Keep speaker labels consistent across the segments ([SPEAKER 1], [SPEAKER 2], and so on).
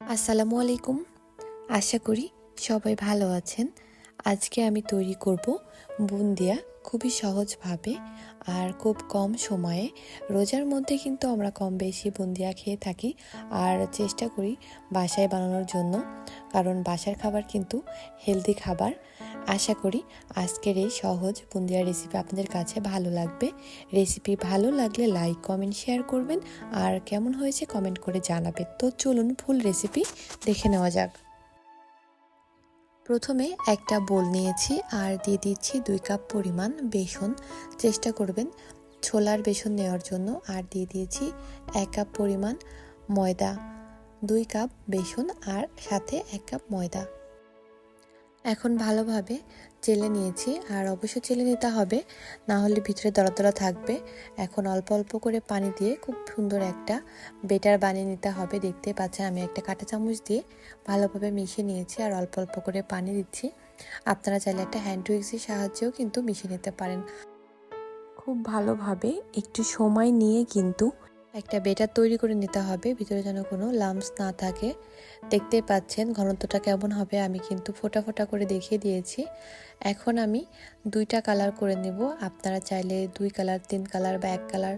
[SPEAKER 1] আসসালামু আলাইকুম। আশা করি সবাই ভালো আছেন। আজকে আমি তৈরি করব বুন্দিয়া খুবই সহজভাবে আর খুব কম সময়ে। রোজার মধ্যে কিন্তু আমরা কম বেশি বুন্দিয়া খেয়ে থাকি আর চেষ্টা করি বাসায় বানানোর জন্য। কারণ বাসার খাবার কিন্তু হেলদি খাবার। আশা করি আজকের এই সহজ বুন্দিয়া রেসিপি আপনাদের কাছে ভালো লাগবে। রেসিপি ভালো লাগলে লাইক কমেন্ট শেয়ার করবেন। আর কেমন হয়েছে কমেন্ট করে জানাবেন। তো চলুন ফুল রেসিপি দেখে নেওয়া যাক। প্রথমে একটা বোল নিয়েছি আর দিয়ে দিচ্ছি দুই কাপ পরিমাণ বেসন। চেষ্টা করবেন ছোলার বেসন নেওয়ার জন্য। আর দিয়ে দিয়েছি এক কাপ পরিমাণ ময়দা, দুই কাপ বেসন আর সাথে এক কাপ ময়দা। এখন ভালোভাবে চেলে নিয়েছি, আর অবশ্যই চেলে নিতে হবে, না হলে ভিতরে দরা থাকবে। এখন অল্প অল্প করে পানি দিয়ে খুব সুন্দর একটা বেটার বানিয়ে নিতে হবে। দেখতে পাচ্ছেন, আমি একটা কাঁটা চামচ দিয়ে ভালোভাবে মিশিয়ে নিয়েছি, আর অল্প অল্প করে পানি দিচ্ছি। আপনারা চাইলে একটা হ্যান্ড উইক্সের সাহায্যেও কিন্তু মিশিয়ে নিতে পারেন। খুব ভালোভাবে একটু সময় নিয়ে কিন্তু একটা বেটার তৈরি করে নিতে হবে, ভিতরে যেন কোনো লাম্পস না থাকে। দেখতেই পাচ্ছেন ঘনত্বটা কেমন হবে, আমি কিন্তু ফোটা ফোটা করে দেখিয়ে দিয়েছি। এখন আমি দুইটা কালার করে নেব, আপনারা চাইলে দুই কালার তিন কালার বা এক কালার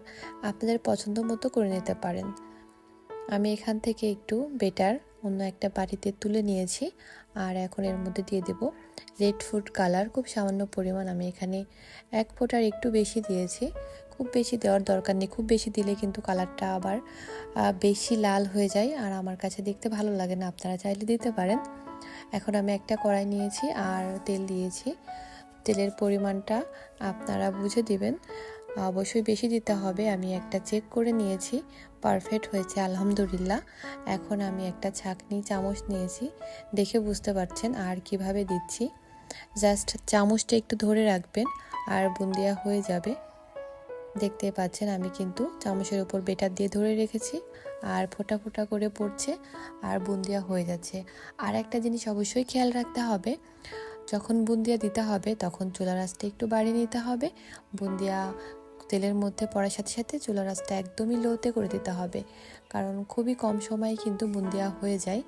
[SPEAKER 1] আপনাদের পছন্দ মতো করে নিতে পারেন। আমি এখান থেকে একটু বেটার অন্য একটা বাটিতে তুলে নিয়েছি, আর এখন এর মধ্যে দিয়ে দেব রেড ফুড কালার খুব সামান্য পরিমাণ আমি এখানে এক ফোটার একটু বেশি দিয়েছি। খুব বেশি দেওয়ার দরকার নেই। খুব বেশি দিলে কিন্তু কালারটা আবার বেশি লাল হয়ে যায়। আর আমার কাছে দেখতে ভালো লাগে না। আপনারা চাইলে দিতে পারেন। এখন আমি একটা কড়াই নিয়েছি আর তেল দিয়েছি। তেলের পরিমাণটা আপনারা বুঝে দিবেন। অবশ্যই বেশি দিতে হবে। আমি একটা চেক করে নিয়েছি। পারফেক্ট হয়েছে, আলহামদুলিল্লাহ। এখন আমি একটা ছাকনি, চামচ নিয়েছি। দেখে বুঝতে পারছেন আর কীভাবে দিচ্ছি। জাস্ট চামচটা একটু ধরে রাখবেন আর বুন্দিয়া হয়ে যাবে। দেখতে পাচ্ছেন আমি কিন্তু চামচের উপর বেটার দিয়ে ধরে রেখেছি। আর ফোটা ফোটা করে পড়ছে আর বুন্দিয়া হয়ে যাচ্ছে। আর একটা জিনিস অবশ্যই খেয়াল রাখতে হবে, যখন বুন্দিয়া দিতে হবে তখন চুলা রাসটা একটু বাড়িয়ে নিতে হবে। বুন্দিয়া তেলের মধ্যে পড়ার সাথে সাথে চুলা রাসটা একদমই লোতে করে দিতে হবে। কারণ খুবই কম সময়ে কিন্তু বুন্দিয়া হয়ে যায়।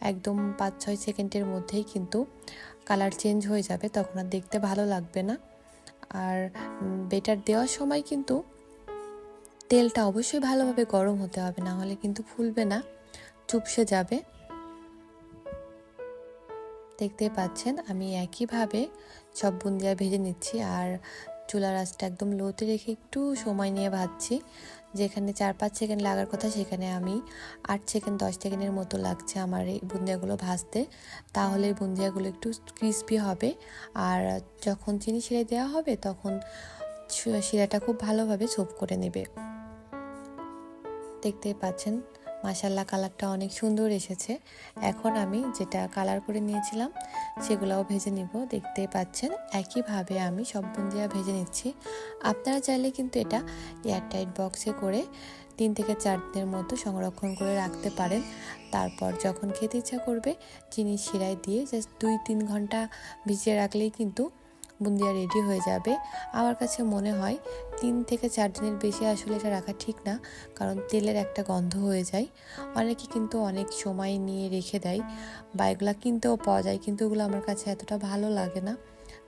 [SPEAKER 1] একদম পাঁচ ছয় সেকেন্ডের মধ্যেই কিন্তু কালার চেঞ্জ হয়ে যাবে, তখন আর দেখতে ভালো লাগবে না। আর বেটার দেওয়ার সময় কিন্তু তেলটা অবশ্যই ভালোভাবে গরম হতে হবে, না হলে কিন্তু ফুলবে না, চুপসে যাবে। দেখতে পাচ্ছেন, আমি একইভাবে সব বুন্দিয়া ভেজে নিচ্ছি আর চুলার রাসটা একদম লোতে রেখে একটু সময় নিয়ে ভাজছি। যেখানে চার পাঁচ সেকেন্ড লাগার কথা, সেখানে আমি আট সেকেন্ড, দশ সেকেন্ডের মতো লাগছে আমার এই বুন্দিয়াগুলো ভাজতে। তাহলে বুন্দিয়াগুলো একটু ক্রিস্পি হবে। আর যখন চিনি ছেড়ে দেওয়া হবে, তখন শিরাটা খুব ভালোভাবে সোপ করে নেবে। দেখতেই পাচ্ছেন? মাসাল্লা কালারটা অনেক সুন্দর এসেছে। এখন আমি যেটা কালার করে নিয়েছিলাম, সেগুলোও ভেজে নিব। দেখতেই পাচ্ছেন, একইভাবে আমি সব বুন্দিয়া ভেজে নিচ্ছি। আপনারা চাইলে কিন্তু এটা এয়ারটাইট বক্সে করে তিন থেকে চার দিনের মতো সংরক্ষণ করে রাখতে পারেন। তারপর যখন খেতে ইচ্ছা করবে চিনি শিরায় দিয়ে জাস্ট দুই তিন ঘণ্টা ভিজিয়ে রাখলেই কিন্তু বুন্দিয়া রেডি হয়ে যাবে। আমার কাছে মনে হয় তিন থেকে চার দিনের বেশি আসলে এটা রাখা ঠিক না, কারণ তেলের একটা গন্ধ হয়ে যায়। অনেকে কিন্তু অনেক সময় নিয়ে রেখে দেয়। বা এগুলো কিনতেও পাওয়া যায়, কিন্তু ওগুলো আমার কাছে এতটা ভালো লাগে না।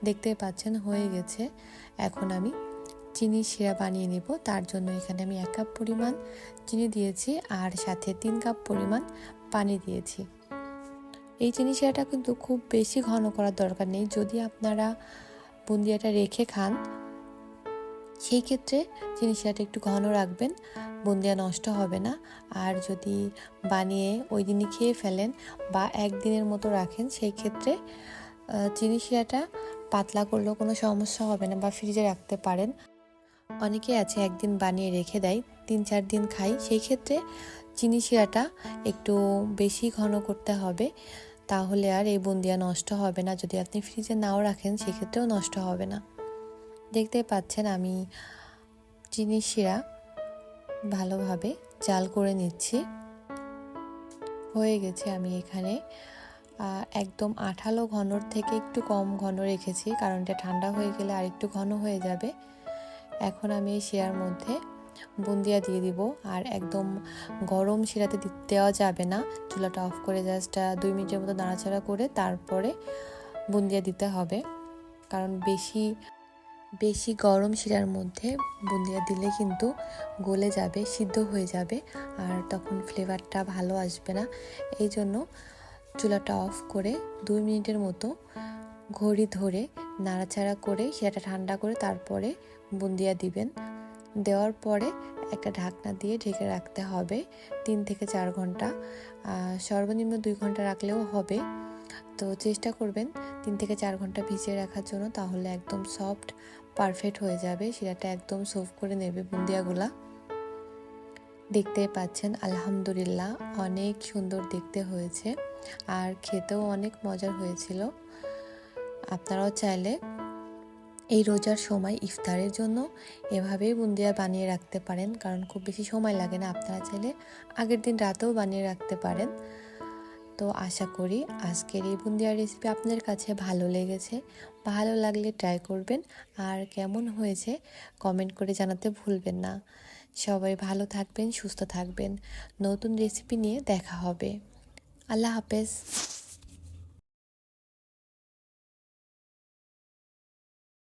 [SPEAKER 1] দেখতেই পাচ্ছেন, হয়ে গেছে। এখন আমি চিনি শিরা বানিয়ে নেব। তার জন্য এখানে আমি এক কাপ পরিমাণ চিনি দিয়েছি আর সাথে তিন কাপ পরিমাণ পানি দিয়েছি। এই চিনি শিরাটা কিন্তু খুব বেশি ঘন করার দরকার নেই। যদি আপনারা বুন্দিয়াটা রেখে খান। সেই ক্ষেত্রে জিনিসটা একটু ঘন রাখবেন, বুন্দিয়া নষ্ট হবে না। আর যদি বানিয়ে ওই দিনই খেয়ে ফেলেন বা একদিনের মতো রাখেন, সেই ক্ষেত্রে শিরাটা পাতলা করলেও কোনো সমস্যা হবে না বা ফ্রিজে রাখতে পারেন। অনেকে আছে একদিন বানিয়ে রেখে দেয়, তিন চার দিন খাই সেই ক্ষেত্রে চিনি শিরাটা একটু বেশি ঘন করতে হবে। তাহলে আর এই বুন্দিয়া নষ্ট হবে না। যদি আপনি ফ্রিজে নাও রাখেন, সেক্ষেত্রেও নষ্ট হবে না। দেখতে পাচ্ছেন আমি চিনি শিরা ভালোভাবে জাল করে নিচ্ছি। হয়ে গেছে আমি এখানে একদম আঠালো ঘনর থেকে একটু কম ঘন রেখেছি, কারণ এটা ঠান্ডা হয়ে গেলে আর একটু ঘন হয়ে যাবে। এখন আমি এই শিরার মধ্যে বুন্দিয়া দিয়ে দিব। আর একদম গরম শিরাতে দেওয়া যাবে না। চুলাটা অফ করে জাস্ট দুই মিনিটের মতো নাড়াচাড়া করে তারপরে বুন্দিয়া দিতে হবে। কারণ বেশি বেশি গরম শিরার মধ্যে বুন্দিয়া দিলে কিন্তু গলে যাবে, সিদ্ধ হয়ে যাবে আর তখন ফ্লেভারটা ভালো আসবে না। এই জন্য চুলাটা অফ করে দুই মিনিটের মতো ঘড়ি ধরে নাড়াচাড়া করে সেটা ঠান্ডা করে তারপরে বুন্দিয়া দিবেন। দেওয়ার পরে একটা ঢাকনা দিয়ে ঢেকে রাখতে হবে তিন থেকে চার ঘণ্টা। সর্বনিম্ন দুই ঘণ্টা রাখলেও হবে। তো চেষ্টা করবেন তিন থেকে চার ঘণ্টা ভিজিয়ে রাখার জন্য, তাহলে একদম সফট, পারফেক্ট হয়ে যাবে। শিরাটা একদম সোফ করে নেবে বুন্দিয়াগুলা। দেখতেই পাচ্ছেন, আলহামদুলিল্লাহ, অনেক সুন্দর দেখতে হয়েছে। আর খেতেও অনেক মজার হয়েছিল। আপনারাও চাইলে এই রোজার সময় ইফতারের জন্য এভাবেই বুন্দিয়া বানিয়ে রাখতে পারেন, কারণ খুব বেশি সময় লাগে না। আপনারা চাইলে আগের দিন রাতেও বানিয়ে রাখতে পারেন। তো আশা করি আজকের এই বুন্দিয়ার রেসিপি আপনাদের কাছে ভালো লেগেছে। ভালো লাগলে ট্রাই করবেন। আর কেমন হয়েছে কমেন্ট করে জানাতে ভুলবেন না। সবাই ভালো থাকবেন, সুস্থ থাকবেন। নতুন রেসিপি নিয়ে দেখা হবে। আল্লাহ হাফেজ।